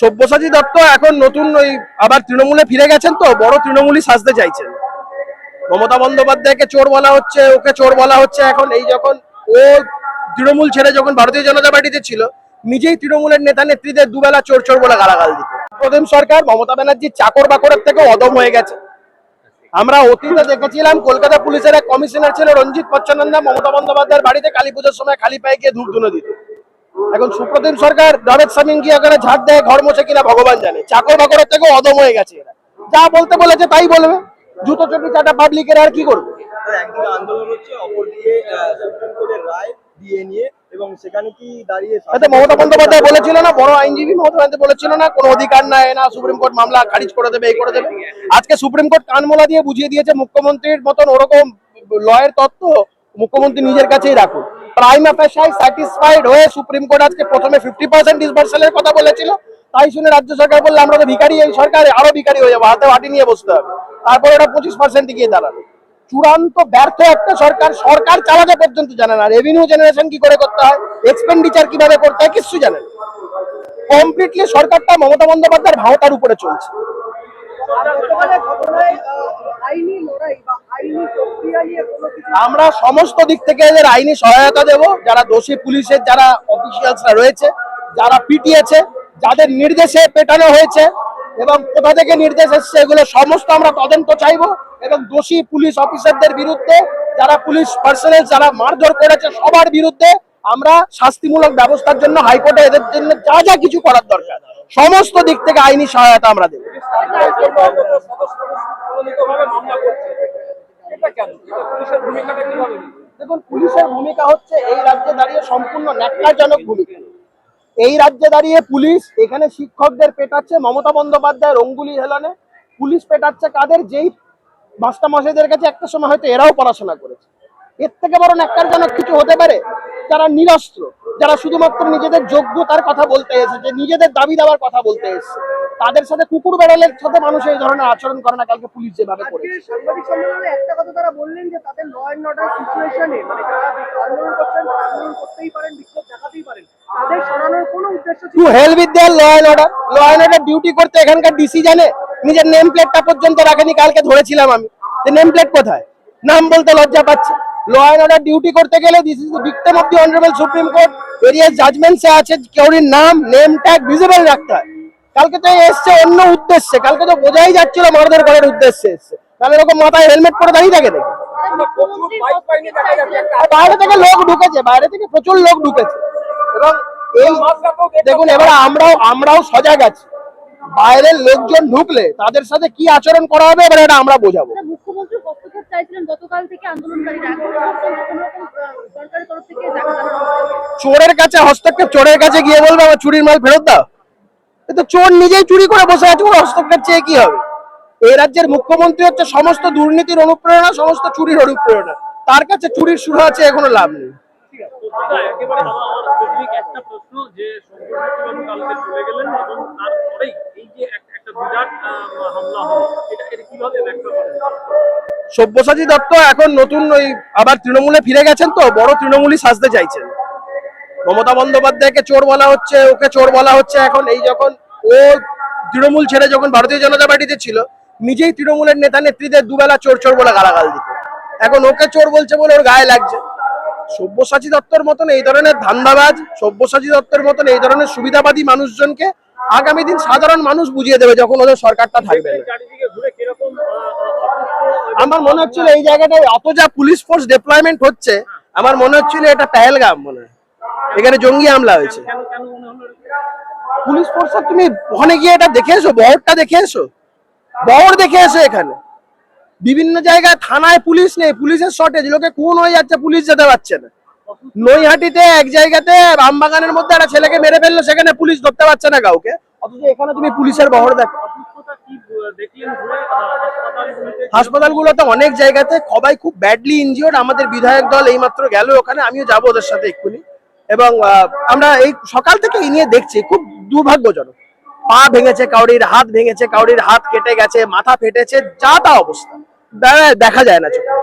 সব্যসাচী দত্ত এখন নতুন ওই আবার তৃণমূলে ফিরে গেছেন তো, বড় তৃণমূলই সাজতে চাইছেন। মমতা বন্দ্যোপাধ্যায়কে চোর বলা হচ্ছে, ওকে চোর বলা হচ্ছে এখন, এই যখন ও তৃণমূল ছেড়ে যখন ভারতীয় জনতা পার্টিতে ছিল, নিজেই তৃণমূলের নেতা নেত্রীদের দুবেলা চোর চোর বলে গালাগাল দিত। প্রথম সরকার মমতা ব্যানার্জি চাকর বাকরের থেকে অদম হয়ে গেছে। আমরা অতীতে দেখেছিলাম, কলকাতা পুলিশের এক কমিশনার ছিল রঞ্জিত পচ্চনন্দা মমতা বন্দ্যোপাধ্যায়ের বাড়িতে কালী পুজোর সময় খালি পায়ে গিয়ে ধূপ ধুনো দিত। এখন সুপ্রতিম সরকার জাভেদ সামিন গিয়ে ওখানে ঝাড় দেয় ঘর মোছে কিনা ভগবান জানে। চাকর বাকরের থেকে অদম হয়ে গেছে এরা। যা বলতে বলেছে তাই বলবে। জুতো চটি চাটা পাবলিকের আর কি করবে? একদিকে আন্দোলন হচ্ছে অপরদিকে সুপ্রিম কোর্টের রায় দিয়ে নিয়ে এবং সেখানে কি দাঁড়িয়ে মমতা বন্দ্যোপাধ্যায় বলেছিল না বড় আইনজীবী মমতা বন্দ্যোপাধ্যায় বলেছিল না কোনো অধিকার নাই না সুপ্রিম কোর্ট মামলা খারিজ করে দেবে এই করে দেবে। আজকে সুপ্রিম কোর্ট কানমোলা দিয়ে বুঝিয়ে দিয়েছে মুখ্যমন্ত্রীর মতন ওরকম লয়ের তত্ত্ব মুখ্যমন্ত্রী নিজের কাছেই রাখুন প্রাইম অ্যাফেসাই স্যাটিসফাইড হয়ে সুপ্রিম কোর্ট আজকে প্রথমে ফিফটি পার্সেন্ট ডিসবার্সালের কথা বলেছিল। তাই শুনে রাজ্য সরকার বললে, আমরা তো ভিখারি, এই সরকার আরও ভিখারি হয়ে যাব, হাতে বাটি নিয়ে বসতে হবে। তারপরে ওটা পঁচিশ পার্সেন্ট গিয়ে দাঁড়াল। চূড়ান্ত ব্যর্থ একটা সরকার সরকার চালাতে পর্যন্ত জানে না। রেভিনিউ জেনারেশন কি করে করতে হয় এক্সপেন্ডিচার কীভাবে করতে হয় কিছু জানে কমপ্লিটলি সরকারটা মমতা বন্দ্যোপাধ্যায়ের ভাওতার উপরে চলছে। আমরা সমস্ত দিক থেকে এদের আইনি সহায়তা দেব। যারা দোষী পুলিশের, যারা অফিসিয়ালসরা রয়েছে, যারা পিটিয়েছে, যাদের নির্দেশে পেটানো হয়েছে এবং কোথা থেকে নির্দেশ এসছে, এগুলো সমস্ত আমরা তদন্ত চাইব এবং দোষী পুলিশ অফিসারদের বিরুদ্ধে, যারা পুলিশ পার্সোনাল যারা মারধর করেছে, সবার বিরুদ্ধে আমরা শাস্তিমূলক ব্যবস্থার জন্য হাইকোর্টে এদের জন্য যা যা কিছু করার দরকার, সমস্ত দিক থেকে আইনি সহায়তা আমরা দেবো। দেখুন, পুলিশের ভূমিকা হচ্ছে এই রাজ্যে দাঁড়িয়ে সম্পূর্ণ ন্যাক্কারজনক ভূমিকা। এই রাজ্যে দাঁড়িয়ে পুলিশ, এখানে শিক্ষকদের পেটাচ্ছে মমতা বন্দ্যোপাধ্যায়ের অঙ্গুলি হেলানে। পুলিশ পেটাচ্ছে কাদের? যেই মাস্টারমশাইদের কাছে একটা সময় হয়তো এরাও পড়াশোনা করেছে। এর থেকে বড় ন্যাক্কারজনক কিছু হতে পারে। যারা নিরস্ত্র যারা শুধুমাত্র নিজেদের যোগ্যতার কথা বলতে এসেছে নিজেদের দাবি দাবার কথা বলতে এসেছে তাদের সাথে কুকুর বেড়ালের সাথে মানুষ এই ধরনের আচরণ করে না কালকে পুলিশ যেভাবে করেছে। সাংবাদিক সম্মেলনে একটা কথা তারা বললেন যে তাদের ল অ্যান্ড অর্ডার সিচুয়েশনে মানে যারা আন্দোলন করছেন আন্দোলন করতেই পারেন বিক্ষোভ দেখাতেই পারেন। তাদের সরানোর কোনো উদ্দেশ্য ছিল hell with their law and order law and order duty করতে এখানকার ডিসি জানে নিজের নেম প্লেটটা পর্যন্ত রাখেনি কালকে ধরেছিলাম আমি। যে নেম প্লেট কোথায়? নাম বলতে লজ্জা পাচ্ছে। ল অ্যান্ড অর্ডার ডিউটি করতে গেলে this is victim of the honourable supreme court various জাজমেন্টসে আছে, কেউরির নাম নেম ট্যাগ ভিজিবল রাখতে হয়। কালকে তো এসছে অন্য উদ্দেশ্যে, কালকে তো বোঝাই যাচ্ছিল মারধর করার উদ্দেশ্যে এসছে। তাহলে এরকম মাথায় হেলমেট পরে দাঁড়িয়ে থাকে আর বাইরে থেকে লোক ঢুকেছে, বাইরে থেকে প্রচুর লোক ঢুকেছে। এবং দেখুন, এবার আমরাও আমরাও সজাগ আছি। বাইরের লোকজন ঢুকলে তাদের সাথে কি আচরণ করা হবে এবার এটা আমরা বোঝাবো। মুখ্যমন্ত্রী হস্তক্ষেপ চাইছিলেন গতকাল থেকে আন্দোলনকারীরা এখন পর্যন্ত কোনো রকম আহ, সরকারের তরফ থেকে দেখা যাচ্ছে না। চোরের কাছে হস্তক্ষেপ চোরের কাছে গিয়ে বলবে আমার চুরির মাল ফেরত দাও। তো চোর নিজেই চুরি করে বসে আছে ওর হস্তক্ষেপ চেয়ে কি হবে? এই রাজ্যের মুখ্যমন্ত্রী হচ্ছে সমস্ত দুর্নীতির অনুপ্রেরণা সমস্ত চুরির অনুপ্রেরণা। তার কাছে চুরির শুরু আছে এখনও লাভ নেই। একটা প্রশ্ন যে কালকে চলে গেলেন এবং তারপরেই এই যে এক- একটা বিরাট আহ, হামলা হলো এটা এটা কীভাবে ব্যাখ্যা করেন সব্যসাচী দত্ত এখন নতুন ওই আবার তৃণমূলে ফিরে গেছেন তো, বড় তৃণমূলই সাজতে চাইছেন। মমতা বন্দ্যোপাধ্যায়কে চোর বলা হচ্ছে, ওকে চোর বলা হচ্ছে এখন। এই যখন ও তৃণমূল ছেড়ে যখন ভারতীয় জনতা পার্টিতে ছিল, নিজেই তৃণমূলের নেতা নেত্রীদের দুবেলা চোর চোর বলে গালাগাল দিত। এখন ওকে চোর বলছে বলে ওর গায়ে লাগছে। সব্যসাচী দত্তর মতন এই ধরনের ধান্দাবাজ, সব্যসাচী দত্তর মতন এই ধরনের সুবিধাবাদী মানুষজনকে আগামী দিন সাধারণ মানুষ বুঝিয়ে দেবে যখন ওদের সরকারটা থাকবে। আমার মনে হচ্ছিল এই জায়গাটায় অত যা পুলিশ ফোর্স ডেপ্লয়মেন্ট হচ্ছে আমার মনে হচ্ছিল এটা পেহেলগাম মনে হয়। এখানে জঙ্গি হামলা হয়েছে। পুলিশ ফোর্স তুমি ওখানে গিয়ে এটা দেখে এসো বহরটা দেখে এসো। বহর দেখে এসো এখানে। বিভিন্ন জায়গায় থানায় পুলিশ নেই পুলিশের শর্টেজ লোকে খুন হয়ে যাচ্ছে পুলিশ যেতে পারছে না। নৈহাটিতে এক জায়গাতে আমবাগানের মধ্যে একটা ছেলেকে মেরে ফেলল, সেখানে পুলিশ ধরতে পারছে না কাউকে। এখানে তুমি পুলিশের বহর দেখো হাসপাতালগুলিতে অনেক জায়গাতে সবাই খুব ব্যাডলি ইনজিওর্ড আমাদের বিধায়ক দল এইমাত্র গেল ওখানে, আমিও যাব ওদের সাথে এক্ষুনি। এবং আমরা এই সকাল থেকে এই নিয়ে দেখছি, খুব দুর্ভাগ্যজনক। পা ভেঙেছে কাউরির, হাত ভেঙেছে কাউরির, হাত কেটে গেছে, মাথা ফেটেছে, যা তা অবস্থা। দেখা যায় না চোখে।